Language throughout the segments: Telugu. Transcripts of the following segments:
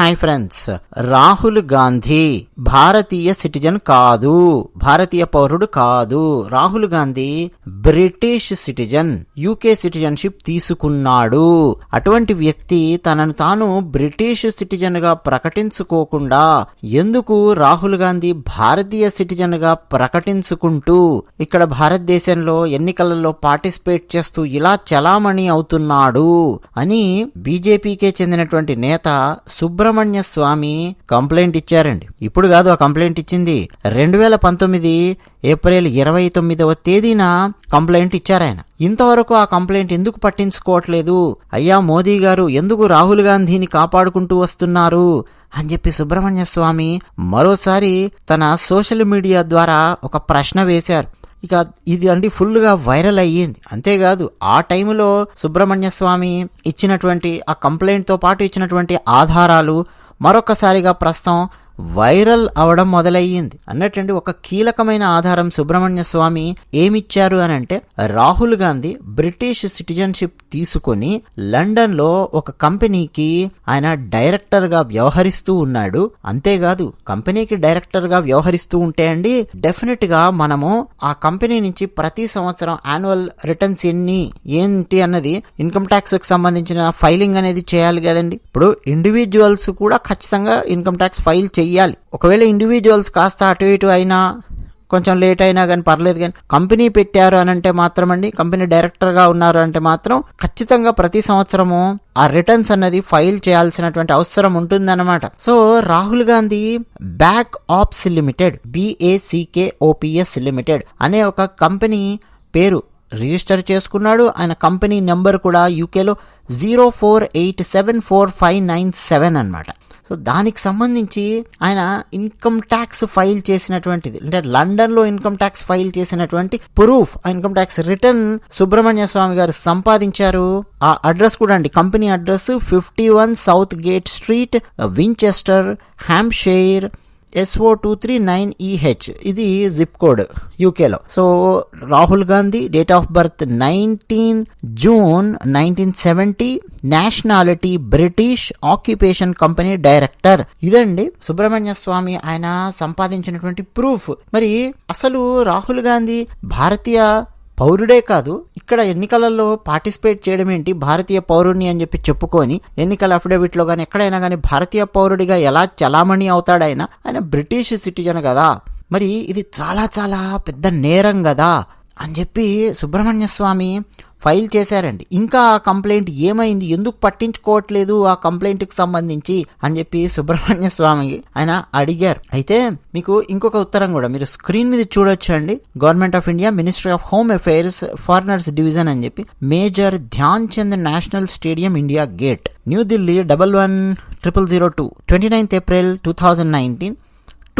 Hi friends. రాహుల్ గాంధీ భారతీయ సిటిజన్ కాదు భారతీయ పౌరుడు కాదు. Rahul Gandhi British citizen UK citizenship తీసుకున్నాడు. అటువంటి వ్యక్తి తనను తాను బ్రిటిష్ సిటిజన్గా ప్రకటించుకోకుండా ఎందుకు రాహుల్ గాంధీ భారతీయ సిటిజన్గా ప్రకటించుకుంటూ ఇక్కడ భారతదేశంలో ఎన్నికలలో పార్టిసిపేట్ చేస్తూ ఇలా చలామణి అవుతున్నాడు అని బీజేపీకే చెందినటువంటి నేత సుబ్రహ్మణ్య స్వామి కంప్లైంట్ ఇచ్చారండి. ఇప్పుడు కాదు ఆ కంప్లైంట్ ఇచ్చింది. రెండు వేల పంతొమ్మిది ఏప్రిల్ ఇరవై తొమ్మిదవ తేదీన కంప్లైంట్ ఇచ్చారాయన ఇంతవరకు ఆ కంప్లైంట్ ఎందుకు పట్టించుకోవట్లేదు? అయ్యా మోదీ గారు ఎందుకు రాహుల్ గాంధీని కాపాడుకుంటూ వస్తున్నారు? అని చెప్పి సుబ్రహ్మణ్య స్వామి మరోసారి తన సోషల్ మీడియా ద్వారా ఒక ప్రశ్న వేశారు. ఇక ఇది అండి ఫుల్గా వైరల్ అయ్యింది. అంతేకాదు ఆ టైంలో సుబ్రహ్మణ్య స్వామి ఇచ్చినటువంటి ఆ కంప్లైంట్తో పాటు ఇచ్చినటువంటి ఆధారాలు మరొకసారిగా ప్రస్తుతం వైరల్ అవడం మొదలయ్యింది. అన్నట్టండి ఒక కీలకమైన ఆధారం సుబ్రహ్మణ్య స్వామి ఏమిచ్చారు అని అంటే రాహుల్ గాంధీ బ్రిటిష్ సిటిజన్షిప్ తీసుకొని లండన్లో ఒక కంపెనీకి ఆయన డైరెక్టర్గా వ్యవహరిస్తూ ఉన్నాడు. అంతేకాదు కంపెనీకి డైరెక్టర్గా వ్యవహరిస్తూ ఉంటే అండి డెఫినెట్గా మనము ఆ కంపెనీ నుంచి ప్రతి సంవత్సరం యాన్యువల్ రిటర్న్స్ ఎన్ని ఏంటి అన్నది ఇన్కమ్ ట్యాక్స్కి సంబంధించిన ఫైలింగ్ అనేది చేయాలి కదండి. ఇప్పుడు ఇండివిజువల్స్ కూడా ఖచ్చితంగా ఇన్కమ్ ట్యాక్స్ ఫైల్ చెయ్యాలి. ఒకవేళ ఇండివిజువల్స్ కాస్త అటు ఇటు అయినా కొంచెం లేట్ అయినా కానీ పర్లేదు కానీ కంపెనీ పెట్టారు అని అంటే మాత్రం అండి కంపెనీ డైరెక్టర్గా ఉన్నారు అంటే మాత్రం ఖచ్చితంగా ప్రతి సంవత్సరము ఆ రిటర్న్స్ అన్నది ఫైల్ చేయాల్సినటువంటి అవసరం ఉంటుందన్నమాట. So Rahul Gandhi back ops limited B A C K O P S limited అనే ఒక కంపెనీ పేరు రిజిస్టర్ చేసుకున్నాడు. ఆయన కంపెనీ నెంబర్ కూడా యూకేలో zero four eight seven four five nine seven అనమాట సో దానికి సంబంధించి ఆయన ఇన్కమ్ ట్యాక్స్ ఫైల్ చేసినటువంటిది అంటే లండన్లో ఇన్కమ్ ట్యాక్స్ ఫైల్ చేసినటువంటి ప్రూఫ్ ఆ income tax return Subramanian Swamy garu సంపాదించారు. ఆ అడ్రస్ కూడా అండి company address fifty one south gate street Winchester Hampshire S O two three nine E H ఇది జిప్ కోడ్ యూకేలో so Rahul Gandhi date of birth nineteen June nineteen seventy nationality British occupation company director ఇదండి సుబ్రహ్మణ్య స్వామి ఆయన సంపాదించినటువంటి ప్రూఫ్ మరి అసలు రాహుల్ గాంధీ భారతీయ పౌరుడే కాదు ఇక్కడ ఎన్నికలలో పార్టిసిపేట్ చేయడం ఏంటి భారతీయ పౌరుడిని అని చెప్పి చెప్పుకొని ఎన్నికల అఫిడవిట్లో కానీ ఎక్కడైనా కానీ భారతీయ పౌరుడిగా ఎలా చలామణి అవుతాడైనా ఆయన బ్రిటిష్ సిటిజన్ కదా మరి ఇది చాలా చాలా పెద్ద నేరం కదా అని చెప్పి సుబ్రహ్మణ్య స్వామి ఫైల్ చేశారండి. ఇంకా ఆ కంప్లైంట్ ఏమైంది? ఎందుకు పట్టించుకోవట్లేదు ఆ కంప్లైంట్కి సంబంధించి? అని చెప్పి సుబ్రహ్మణ్య స్వామి ఆయన అడిగారు. అయితే మీకు ఇంకొక ఉత్తరం కూడా మీరు స్క్రీన్ మీద చూడొచ్చు అండి government of India ministry of home affairs foreigners division అని చెప్పి major Dhyan Chand national stadium India Gate New Delhi double one triple zero two twenty ninth April two thousand nineteen.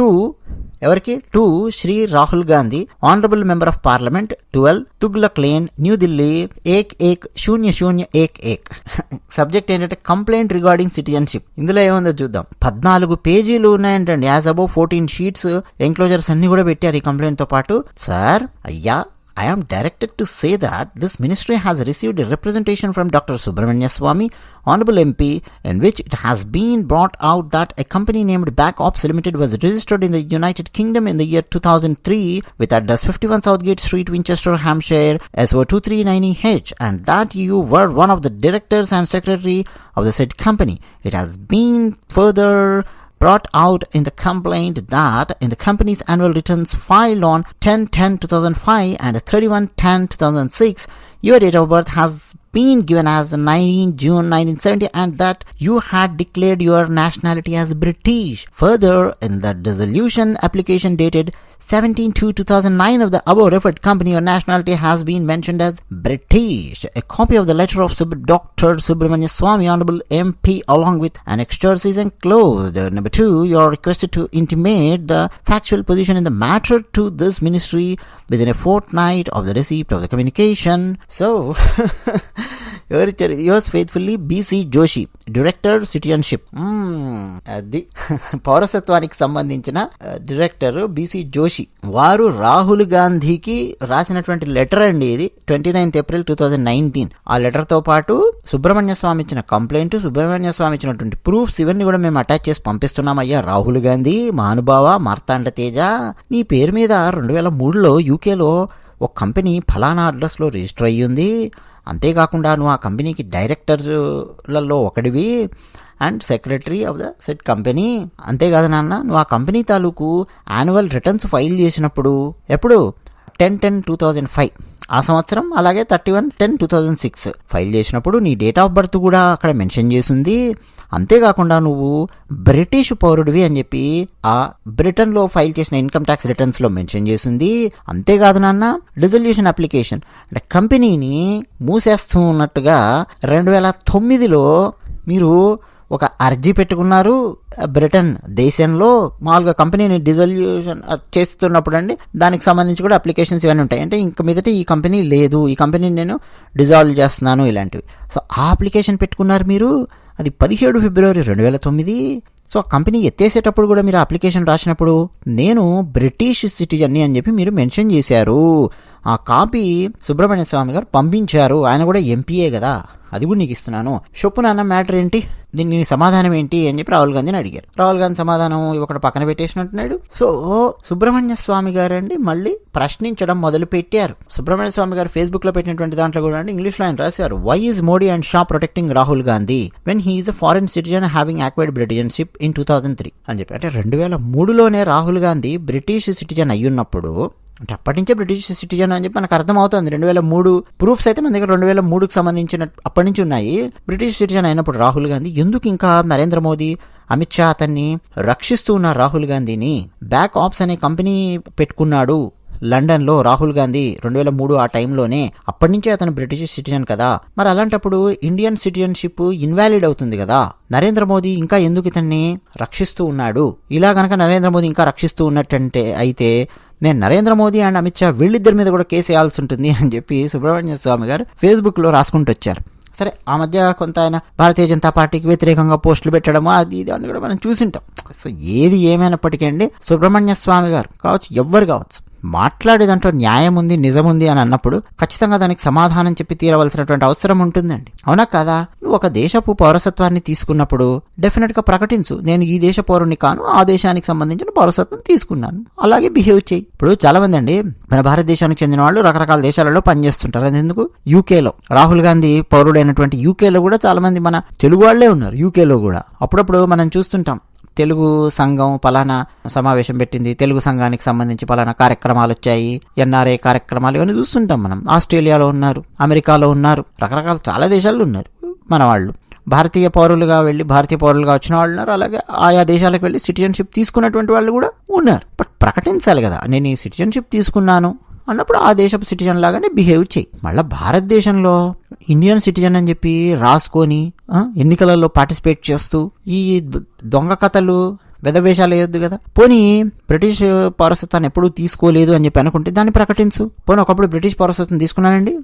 To ఎవరికి? To Shri Rahul Gandhi honourable member of parliament twelve Tughlaq lane New Delhi ఏక్ ఏక్ శూన్య శూన్య ఏక్ ఏక్. సబ్జెక్ట్ ఏంటంటే కంప్లైంట్ రిగార్డింగ్ సిటిజన్షిప్. ఇందులో ఏముందో చూద్దాం. పద్నాలుగు పేజీలు ఉన్నాయంటండి. As above fourteen sheets enclosures అన్ని కూడా పెట్టారు ఈ కంప్లైంట్తో పాటు. సార్ అయ్యా I am directed to say that this ministry has received a representation from Dr. Subramanya Swamy, Honorable MP, in which it has been brought out that a company named Back Ops Limited was registered in the United Kingdom in the year 2003 with address 51 Southgate Street, Winchester, Hampshire, SO239EH, and that you were one of the directors and secretary of the said company. It has been further brought out in the complaint that in the company's annual returns filed on 10-10-2005 and 31-10-2006, your date of birth has been given as 19 June 1970 and that you had declared your nationality as British. Further, in the dissolution application dated 17 to 2009 of the above referred company, or nationality has been mentioned as British. A copy of the letter of Sub- Dr. Subramanya Swamy, Honorable MP, along with annexures is enclosed. Number two, you are requested to intimate the factual position in the matter to this ministry within a fortnight of the receipt of the communication. So, ఎవరు ఇచ్చారు? Yours faithfully B C Joshi director citizenship అది. పౌరసత్వానికి సంబంధించిన డైరెక్టర్ బీసీ జోషి. వారు రాహుల్ గాంధీకి రాసినటువంటి లెటర్ అండి ఇది twenty ninth April two thousand nineteen ఆ లెటర్తో పాటు సుబ్రహ్మణ్య స్వామి ఇచ్చిన కంప్లైంట్ సుబ్రహ్మణ్య స్వామి ఇచ్చినటువంటి ప్రూఫ్స్ ఇవన్నీ కూడా మేము అటాచ్ చేసి పంపిస్తున్నామయ్యా. రాహుల్ గాంధీ మహానుభావ మార్తాండ తేజ నీ పేరు మీద రెండు వేల మూడులో యూకేలో ఒక కంపెనీ ఫలానా అడ్రస్లో రిజిస్టర్ అయ్యింది. అంతేకాకుండా నువ్వు ఆ కంపెనీకి డైరెక్టర్లలో ఒకడివి and secretary of the said company. అంతేకాదు నాన్న నువ్వు ఆ కంపెనీ తాలూకు యాన్యువల్ రిటర్న్స్ ఫైల్ చేసినప్పుడు ఎప్పుడు? Ten ten two thousand five. ఆ సంవత్సరం అలాగే thirty one ten two thousand six. File చేసినప్పుడు నీ డేట్ ఆఫ్ బర్త్ కూడా అక్కడ మెన్షన్ చేసింది. అంతేకాకుండా నువ్వు బ్రిటిష్ పౌరుడివి అని చెప్పి ఆ బ్రిటన్లో ఫైల్ చేసిన ఇన్కమ్ ట్యాక్స్ రిటర్న్స్లో మెన్షన్ చేసింది. అంతేకాదు నాన్న రిజల్యూషన్ అప్లికేషన్ అంటే కంపెనీని మూసేస్తూ ఉన్నట్టుగా రెండు వేల తొమ్మిదిలో మీరు ఒక అర్జీ పెట్టుకున్నారు బ్రిటన్ దేశంలో మామూలుగా కంపెనీని డిజల్యూషన్ చేస్తున్నప్పుడు అండి దానికి సంబంధించి కూడా అప్లికేషన్స్ ఇవన్నీ ఉంటాయి. అంటే ఇంక మీదట ఈ కంపెనీ లేదు ఈ కంపెనీని నేను డిజాల్వ్ చేస్తున్నాను ఇలాంటివి. సో ఆ అప్లికేషన్ పెట్టుకున్నారు మీరు అది పదిహేడు ఫిబ్రవరి రెండు వేల తొమ్మిది. సో ఆ కంపెనీ ఎత్తేసేటప్పుడు కూడా మీరు అప్లికేషన్ రాసినప్పుడు నేను బ్రిటిష్ సిటిజన్ని అని చెప్పి మీరు మెన్షన్ చేశారు. ఆ కాపీ సుబ్రహ్మణ్య స్వామి గారు పంపించారు. ఆయన కూడా ఎంపీఏ కదా. అది కూడా నీకు ఇస్తున్నాను. షొప్పు నాన్న మ్యాటర్ ఏంటి? దీనికి సమాధానం ఏంటి అని చెప్పి రాహుల్ గాంధీని అడిగారు. రాహుల్ గాంధీ సమాధానం ఒకటి పక్కన పెట్టేసినట్టున్నాడు. సో సుబ్రహ్మణ్య స్వామి గారు అండి మళ్ళీ ప్రశ్నించడం మొదలు పెట్టారు సుబ్రహ్మణ్య స్వామి గారు ఫేస్బుక్లో పెట్టినటువంటి దాంట్లో కూడా అండి ఇంగ్లీష్లో ఆయన రాశారు. Why is Modi and Shah protecting Rahul Gandhi when he is a foreign citizen having acquired British citizenship in two thousand three అని చెప్పి. అంటే రెండు వేల మూడులోనే రాహుల్ గాంధీ బ్రిటిష్ సిటిజన్ అయ్యున్నప్పుడు అంటే అప్పటి నుంచే బ్రిటిష్ సిటిజన్ అని చెప్పి మనకు అర్థమవుతుంది. రెండు వేల మూడు ప్రూఫ్స్ అయితే మన దగ్గర రెండు వేల మూడుకు సంబంధించిన అప్పటి నుంచి ఉన్నాయి. బ్రిటిష్ సిటిజన్ అయినప్పుడు రాహుల్ గాంధీ ఎందుకు ఇంకా నరేంద్ర మోదీ అమిత్ షా అతన్ని రక్షిస్తూ ఉన్నారు రాహుల్ గాంధీని బ్యాక్ ఆప్స్ అనే కంపెనీ పెట్టుకున్నాడు లండన్లో రాహుల్ గాంధీ రెండు వేల మూడు ఆ టైంలోనే. అప్పటి నుంచే అతను బ్రిటిష్ సిటిజన్ కదా. మరి అలాంటప్పుడు ఇండియన్ సిటిజన్షిప్ ఇన్వాలిడ్ అవుతుంది కదా. నరేంద్ర మోదీ ఇంకా ఎందుకు ఇతన్ని రక్షిస్తూ ఉన్నాడు? ఇలా గనక నరేంద్ర మోదీ ఇంకా రక్షిస్తూ ఉన్నట్టంటే అయితే నేను నరేంద్ర మోదీ అండ్ అమిత్ షా వీళ్ళిద్దరి మీద కూడా కేసు వేయాల్సి ఉంటుంది అని చెప్పి సుబ్రహ్మణ్య స్వామి గారు ఫేస్బుక్లో రాసుకుంటూ వచ్చారు. సరే ఆ మధ్య కొంత ఆయన భారతీయ జనతా పార్టీకి వ్యతిరేకంగా పోస్టులు పెట్టడం అది ఇది అని కూడా మనం చూసింటాం. సో ఏది ఏమైనప్పటికీ అండి సుబ్రహ్మణ్య స్వామి గారు కావచ్చు ఎవ్వరు కావచ్చు మాట్లాడే దాంట్లో న్యాయం ఉంది నిజం ఉంది అని అన్నప్పుడు ఖచ్చితంగా దానికి సమాధానం చెప్పి తీరవలసినటువంటి అవసరం ఉంటుందండి. అవునా కదా? నువ్వు ఒక దేశపు పౌరసత్వాన్ని తీసుకున్నప్పుడు డెఫినెట్గా ప్రకటించు. నేను ఈ దేశ పౌరుని కాను ఆ దేశానికి సంబంధించిన పౌరసత్వం తీసుకున్నాను. అలాగే బిహేవ్ చేయి. ఇప్పుడు చాలా మంది అండి మన భారతదేశానికి చెందిన వాళ్ళు రకరకాల దేశాలలో పనిచేస్తుంటారు. అది ఎందుకు యూకేలో. రాహుల్ గాంధీ పౌరుడైనటువంటి యూకేలో కూడా చాలా మంది మన తెలుగు వాళ్ళే ఉన్నారు యూకేలో కూడా. అప్పుడప్పుడు మనం చూస్తుంటాం తెలుగు సంఘం పలానా సమావేశం పెట్టింది. తెలుగు సంఘానికి సంబంధించి పలానా కార్యక్రమాలు వచ్చాయి. ఎన్ఆర్ఐ కార్యక్రమాలు ఇవన్నీ చూస్తుంటాం మనం. ఆస్ట్రేలియాలో ఉన్నారు అమెరికాలో ఉన్నారు రకరకాల చాలా దేశాల్లో ఉన్నారు మన వాళ్ళు. భారతీయ పౌరులుగా వెళ్ళి భారతీయ పౌరులుగా వచ్చిన వాళ్ళు ఉన్నారు. అలాగే ఆయా దేశాలకు వెళ్ళి సిటిజన్షిప్ తీసుకున్నటువంటి వాళ్ళు కూడా ఉన్నారు. బట్ ప్రకటించాలి కదా. నేను ఈ సిటిజన్షిప్ తీసుకున్నాను. అన్నప్పుడు ఆ దేశపు సిటిజన్ లాగానే బిహేవ్ చేయి. మళ్ళీ భారతదేశంలో ఇండియన్ సిటిజన్ అని చెప్పి రాసుకొని ఎన్నికలలో పార్టిసిపేట్ చేస్తూ ఈ దొ- దొంగ కథలు వెదవేషాలు వేయొద్దు కదా. పోనీ బ్రిటిష్ పౌరసత్వాన్ని ఎప్పుడూ తీసుకోలేదు అని చెప్పి అనుకుంటే దాన్ని ప్రకటించు. పోనీ ఒకప్పుడు బ్రిటిష్ పౌరసత్వం తీసుకున్నానండి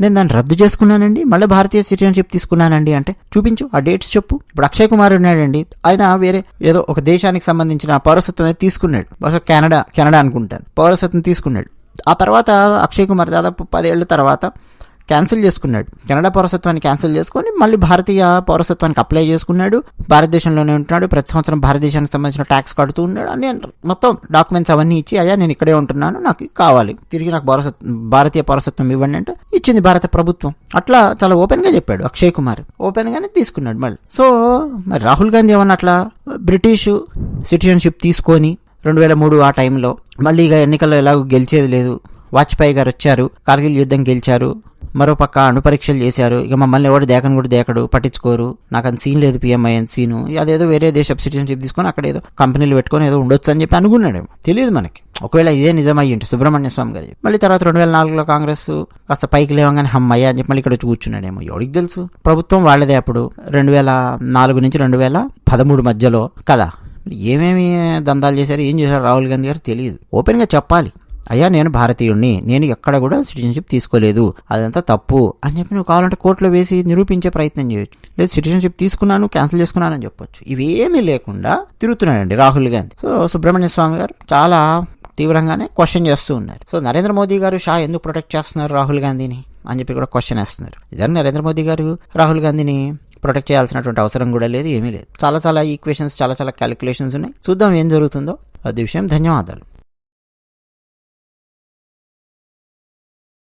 నేను దాన్ని రద్దు చేసుకున్నానండి మళ్ళీ భారతీయ సిటిజన్షిప్ తీసుకున్నానండి అంటే చూపించు ఆ డేట్స్ చెప్పు. ఇప్పుడు అక్షయ్ కుమార్ ఉన్నాడండి ఆయన వేరే ఏదో ఒక దేశానికి సంబంధించిన పౌరసత్వం తీసుకున్నాడు. బహుశా కెనడా కెనడా అనుకుంటాను. పౌరసత్వం తీసుకున్నాడు. ఆ తర్వాత అక్షయ్ కుమార్ దాదాపు పదేళ్ళ తర్వాత క్యాన్సిల్ చేసుకున్నాడు. కెనడా పౌరసత్వాన్ని క్యాన్సిల్ చేసుకొని మళ్ళీ భారతీయ పౌరసత్వానికి అప్లై చేసుకున్నాడు. భారతదేశంలోనే ఉంటున్నాడు. ప్రతి సంవత్సరం భారతదేశానికి సంబంధించిన ట్యాక్స్ కడుతూ ఉన్నాడు. అని మొత్తం డాక్యుమెంట్స్ అవన్నీ ఇచ్చి అయ్యా నేను ఇక్కడే ఉంటున్నాను నాకు కావాలి. తిరిగి నాకు పౌరసత్వం భారతీయ పౌరసత్వం ఇవ్వండి అంటే ఇచ్చింది భారత ప్రభుత్వం. అట్లా చాలా ఓపెన్గా చెప్పాడు అక్షయ్ కుమార్. ఓపెన్గానే తీసుకున్నాడు మళ్ళీ. సో మరి రాహుల్ గాంధీ ఏమన్నా అట్లా బ్రిటిష్ సిటిజన్షిప్ తీసుకొని రెండు వేల మూడు ఆ టైంలో. మళ్ళీ ఇక ఎన్నికల్లో ఎలాగో గెలిచేది లేదు. వాజ్పేయి గారు వచ్చారు. కార్గిల్ యుద్ధం గెలిచారు. మరో పక్క అణుపరీక్షలు చేశారు. ఇక మమ్మల్ని ఎవడు దేకను కూడా దేకడు. పట్టించుకోరు. నాకు అంత సీన్ లేదు పిఎంఐ అని సీను. అదేదో వేరే దేశ సిటిజన్షిప్ తీసుకొని అక్కడ ఏదో కంపెనీలు పెట్టుకొని ఏదో ఉండొచ్చు అని చెప్పి అనుకున్నాడేమో. తెలియదు మనకి. ఒకవేళ ఇదే నిజమయ్యి ఉంటే సుబ్రహ్మణ్య స్వామి గారి మళ్ళీ తర్వాత రెండు వేల నాలుగులో కాంగ్రెస్ కాస్త పైకి లేవగానే హమ్మయ్య అని చెప్పి మళ్ళీ ఇక్కడ వచ్చి కూర్చున్నాడేమో. ఎవరికి తెలుసు? ప్రభుత్వం వాళ్ళదే అప్పుడు. రెండు వేల నాలుగు నుంచి రెండు వేల పదమూడు మధ్యలో. కదా? ఏమేమి దందాలు చేశారు ఏం చేశారు రాహుల్ గాంధీ గారు తెలియదు. ఓపెన్గా చెప్పాలి. అయ్యా నేను భారతీయుడిని నేను ఎక్కడ కూడా సిటిజన్షిప్ తీసుకోలేదు. అదంతా తప్పు అని చెప్పి నువ్వు కావాలంటే కోర్టులో వేసి నిరూపించే ప్రయత్నం చేయొచ్చు. లేదు సిటిజన్షిప్ తీసుకున్నాను క్యాన్సిల్ చేసుకున్నాను అని చెప్పొచ్చు. ఇవేమీ లేకుండా తిరుగుతున్నాడండి రాహుల్ గాంధీ. సో సుబ్రహ్మణ్య స్వామి గారు చాలా తీవ్రంగానే క్వశ్చన్ చేస్తూ ఉన్నారు. సో నరేంద్ర మోదీ గారు షా ఎందుకు ప్రొటెక్ట్ చేస్తున్నారు రాహుల్ గాంధీని అని చెప్పి కూడా క్వశ్చన్ వేస్తున్నారు. నిజంగా నరేంద్ర మోదీ గారు రాహుల్ గాంధీని ప్రొటెక్ట్ చేయాల్సినటువంటి అవసరం కూడా లేదు ఏమీ లేదు. చాలా చాలా ఈక్వేషన్స్ చాలా చాలా క్యాలిక్యులేషన్స్ ఉన్నాయి. చూద్దాం ఏం జరుగుతుందో. అది విషయం. ధన్యవాదాలు.